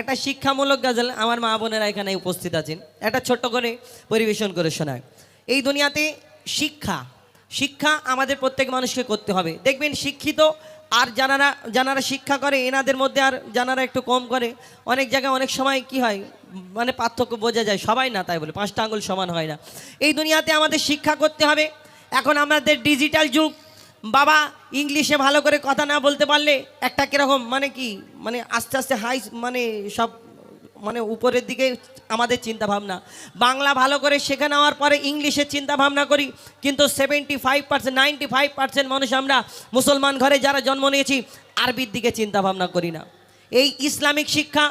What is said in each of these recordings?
একটা শিক্ষামূলক গাজল আমার মা বোনেরা এখানে উপস্থিত আছেন। একটা ছোট্ট করে পরিবেশন করে শোনায়। এই দুনিয়াতে শিক্ষা শিক্ষা আমাদের প্রত্যেক মানুষকে করতে হবে। দেখবেন শিক্ষিত আর যারা যারা শিক্ষা করে, এনাদের মধ্যে আর যারা একটু কম করে, অনেক জায়গায় অনেক সময় কি হয় মানে পার্থক্য বোঝা যায়। সবাই না তাই বলে, পাঁচটা আঙুল সমান হয় না। এই দুনিয়াতে আমাদের শিক্ষা করতে হবে। এখন আমাদের ডিজিটাল যুগ বাবা, ইংলিশে ভালো করে কথা না বলতে পারলে একটা কীরকম মানে কি মানে আস্তে আস্তে হাই মানে সব মানে উপরের দিকে আমাদের চিন্তা ভাবনা বাংলা ভালো করে শেখা নেওয়ার পরে ইংলিশের চিন্তা ভাবনা করি, কিন্তু seventy five percent ninety five percent মানুষ আমরা মুসলমান ঘরে যারা জন্ম নিয়েছি, আরবির দিকে চিন্তা ভাবনা করি না। এই ইসলামিক শিক্ষা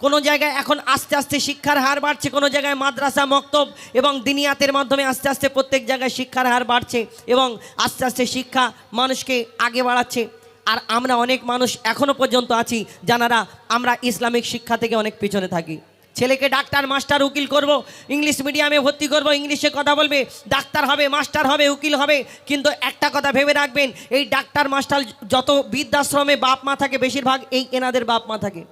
কোনো জায়গায় এখন আস্তে আস্তে শিক্ষার হার বাড়ছে, কোনো জায়গায় মাদ্রাসা, মক্তব এবং দিনিয়াতের মাধ্যমে আস্তে আস্তে প্রত্যেক জায়গায় শিক্ষার হার বাড়ছে এবং আস্তে আস্তে শিক্ষা মানুষকে আগে বাড়াচ্ছে। আর আমরা অনেক মানুষ এখনও পর্যন্ত আছি যারা আমরা ইসলামিক শিক্ষা থেকে অনেক পিছনে থাকি। ছেলেকে ডাক্তার, মাস্টার, উকিল করব, ইংলিশ মিডিয়ামে ভর্তি করব, ইংলিশে কথা বলবে, ডাক্তার হবে, মাস্টার হবে, উকিল হবে, কিন্তু একটা কথা ভেবে রাখবেন, এই ডাক্তার, মাস্টার যত বৃদ্ধাশ্রমে বাপ মা থাকে, বেশিরভাগ এই এনাদের বাপ মা থাকে।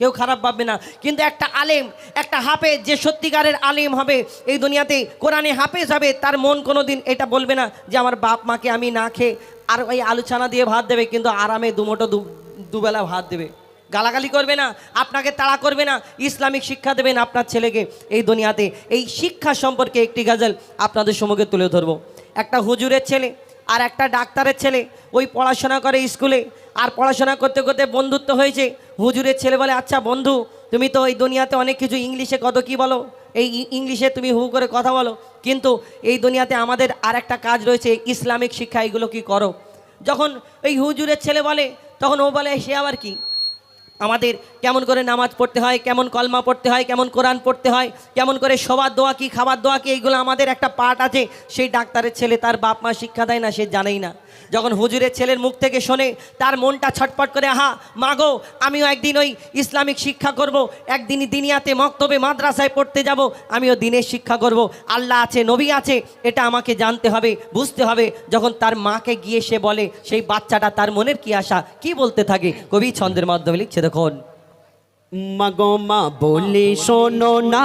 কেউ খারাপ ভাববে না। কিন্তু একটা আলেম, একটা হাফেজ যে সত্যিকারের আলেম হবে, এই দুনিয়াতে কোরআনে হাফেজ হবে, তার মন কোনো দিন এটা বলবে না যে আমার বাপ মাকে আমি না খেয়ে আর ওই আলু ছানা দিয়ে ভাত দেবে, কিন্তু আরামে দুমোটো দুবেলা ভাত দেবে। গালাগালি করবে না, আপনাকে তাড়া করবে না, ইসলামিক শিক্ষা দেবেন আপনার ছেলেকে। এই দুনিয়াতে এই শিক্ষা সম্পর্কে একটি গাজল আপনাদের সম্মুখে তুলে ধরবো। একটা হুজুরের ছেলে আর একটা ডাক্তারের ছেলে ওই পড়াশোনা করে স্কুলে। আর পড়াশোনা করতে করতে বন্ধুত্ব হয়েছে। হুজুরের ছেলে বলে আচ্ছা বন্ধু, তুমি তো এই দুনিয়াতে অনেক কিছু ইংলিশে কত কি বলো? এই ইংলিশে তুমি হু করে কথা বলো। কিন্তু এই দুনিয়াতে আমাদের আর একটা কাজ রয়েছে, ইসলামিক শিক্ষা এগুলো কি করো? যখন এই হুজুরের ছেলে বলে, তখন ও বলে, সে আবার কি? আমাদের কেমন করে নামাজ পড়তে হয়, কেমন কলমা পড়তে হয়, কেমন কোরআন পড়তে হয়, কেমন করে সবার দোয়া কি, খাবার দোয়া কি, এইগুলো আমাদের একটা পার্ট আছে। সেই ডাক্তারের ছেলে তার বাপ মা শিক্ষা দেয় না, সে জানেই না। যখন হুজুরের ছেলের মুখ থেকে শোনে, তার মনটা ছটপট করে, আহা মাগো আমিও একদিন ওই ইসলামিক শিক্ষা করব একদিনই দিনিয়াতে মক্তবে, মাদ্রাসায় পড়তে যাব, আমিও দিনের শিক্ষা করব। আল্লাহ আছে, নবী আছে, এটা আমাকে জানতে হবে, বুঝতে হবে। যখন তার মাকে গিয়ে সে বলে, সেই বাচ্চাটা তার মনের কি আশা? কি বলতে থাকে? কবি ছন্দের মাধ্যমে লিখছে দেখুন মাগো মা বলি শোনো না।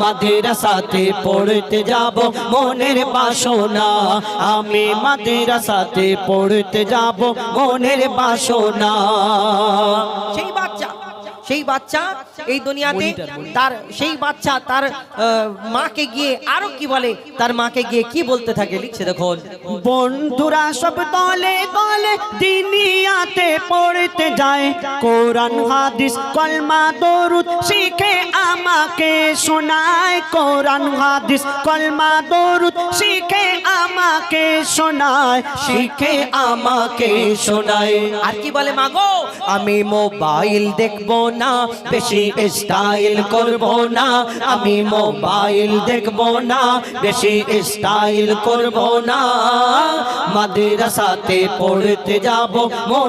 মাদ্রাসাতে পড়তে যাব মনের বাসনা। আমি মাদ্রাসাতে পড়তে যাব মনের বাসনা। সেই বাচ্চা সেই বাচ্চা এই দুনিয়াতে তার সেই বাচ্চা তার আহ, মাকে গিয়ে আরও কি বলে? তার মাকে গিয়ে কি বলতে থাকে? লিখছে দেখুন। বন্ধুরা সব দলে দলে দিনিয়াতে পড়তে যায়। কোরআন, হাদিস, কলমা, দরুদ শিখে আমাকে শোনায়। কোরআন, হাদিস, কলমা, দরুদ শিখে আমাকে শোনায়। শিখে আমাকে শোনায়। আর কি বলে মাগো আমি মোবাইল দেখব না, বেশি স্টাইল করব না। আমি মোবাইল দেখব না, বেশি স্টাইল করব না। মাদ্রাসাতে পড়তে যাব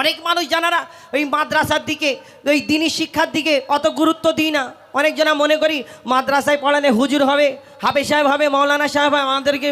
অনেক মানুষ জানারা ওই মাদ্রাসার দিকে, ওই দিনী শিক্ষার দিকে অত গুরুত্ব দিই না। অনেকজনা মনে করি মাদ্রাসায় পড়ালে হুজুর হবে হাফে সাহেব হবে মৌলানা সাহেব হবে, আমাদেরকে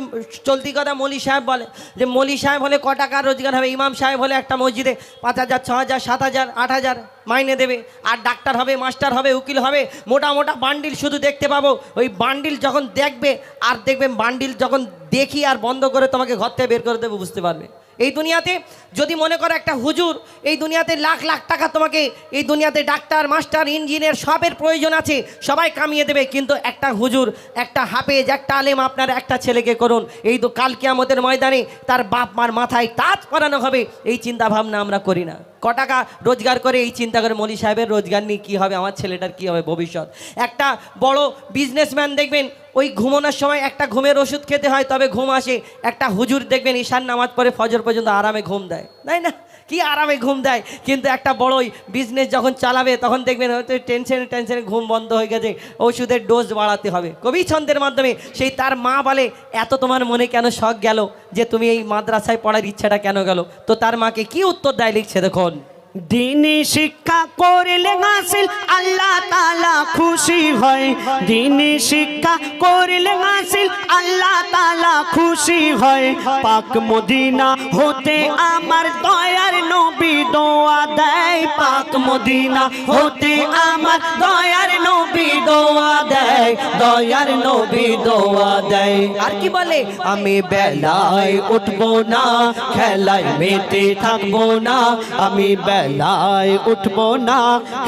চলতি কথা মলি সাহেব বলে, যে মলি সাহেব হলে ক টাকার রোজগার হবে, ইমাম সাহেব হলে একটা মসজিদে পাঁচ হাজার, ছ হাজার, সাত হাজার, আট হাজার মাইনে দেবে, আর ডাক্তার হবে, মাস্টার হবে, উকিল হবে, মোটা মোটা বান্ডিল শুধু দেখতে পাবো, ওই বান্ডিল যখন দেখবে, আর দেখবে বান্ডিল যখন দেখি আর বন্ধ করে তোমাকে ঘর থেকে বের করে দেবে, বুঝতে পারবে। এই দুনিয়াতে যদি মনে করো একটা হুজুর, এই দুনিয়াতে লাখ লাখ টাকা তোমাকে, এই দুনিয়াতে ডাক্তার, মাস্টার, ইঞ্জিনিয়ার সবের প্রয়োজন আছে, সবাই কামিয়ে দেবে। কিন্তু একটা হুজুর, একটা হাফেজ, একটা আলেম আপনার একটা ছেলেকে করুন। এই তো কালকে আমাদের ময়দানে তার বাপ মার মাথায় তাজ পরানো হবে, এই চিন্তা ভাবনা আমরা করি না। ক টাকা রোজগার করে এই চিন্তা করে মলি সাহেবের রোজগার নিয়ে কী হবে? আমার ছেলেটার কী হবে ভবিষ্যৎ? একটা বড় বিজনেসম্যান দেখবেন ওই ঘুমানোর সময় একটা ঘুমের ওষুধ খেতে হয়, তবে ঘুম আসে। একটা হুজুর দেখবেন ঈশান নামাজ পরে ফজর পর্যন্ত আরামে ঘুম দেয়। তাই না? কি আরামে ঘুম দেয়? কিন্তু একটা বড়ই বিজনেস যখন চালাবে, তখন দেখবেন হয়তো টেনশনে টেনশনে ঘুম বন্ধ হয়ে গেছে। ওষুধের ডোজ বাড়াতে হবে। কবি ছন্দের মাধ্যমে সেই তার মা বলে, এত তোমার মনে কেন শখ গেল যে তুমি এই মাদ্রাসায় পড়ার ইচ্ছাটা কেন গেল? তো তার মাকে কি উত্তর দেয় লিখছে দেখুন। দিনী শিক্ষা করলে হাসিল, আল্লাহ তালা খুশি হয়। দিনী শিক্ষা করলে হাসিল, আল্লাহ তালা খুশি হয়। পাক মদিনা হতে আমার দয়ার নবী দোয়া দেয়। পাক মদিনা হতে আমার দয়ার নবী দোয়া দেয়, দয়ার নবী দোয়া দেয়। আর কি বলে? আমি বেলায় উঠবো না, খেলায় মেতে থাকব না। আমি বেলায় উঠবো না,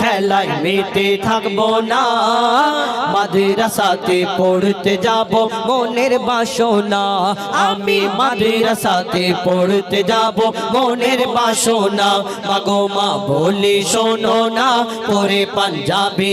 খেলায় মেতে থাকব না। মাদ্রাসাতে পড়তে যাব, মনের বাসনা। আমি মাদ্রাসাতে পড়তে যাব, মনের বাসনা। মাগো মা বলি, শোনো না পরে পাঞ্জাবি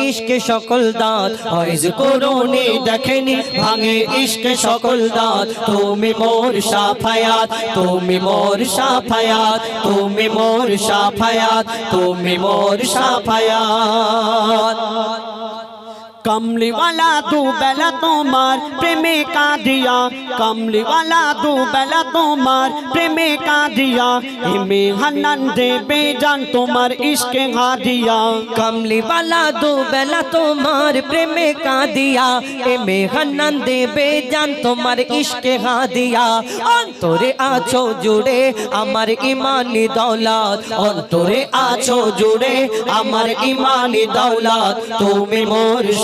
ইশকে সকল দাঁত। হয়জ করুনি দেখেনি, ভাঙে ইশকে সকল দাঁত। তুমি মোর সাফায়াত, তুমি মোর সাফায়াত, তুমি মোর সাফায়াত, তুমি মোর সাফায়াত। कमली वाला तू बेला तोमार प्रेमे का दिया। कमली वाला तू बेला तोमार प्रेमे का दिया। हिमे हनन दे बेजान तोमार इश्के हा दिया। कमली वाला तू बेला तोमार प्रेमे का दिया। हिमे हनन दे बेजान तोमार इश्के हा दिया। অন্তরে আছো জুড়ে আমার ইমানি দৌলত অন্তরে আছো জুড়ে আমার ইমানি দৌলত তুমি मोर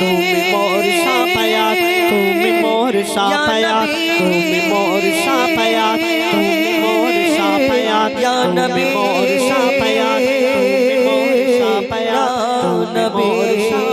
तुम्हें मोर सापया तुम्हें मोर सापया तुम्हें मोर सापया तुम्हें मोर सापया या नबी मोर सापया तुम्हें मोर सापया तुम्हें मोर सापया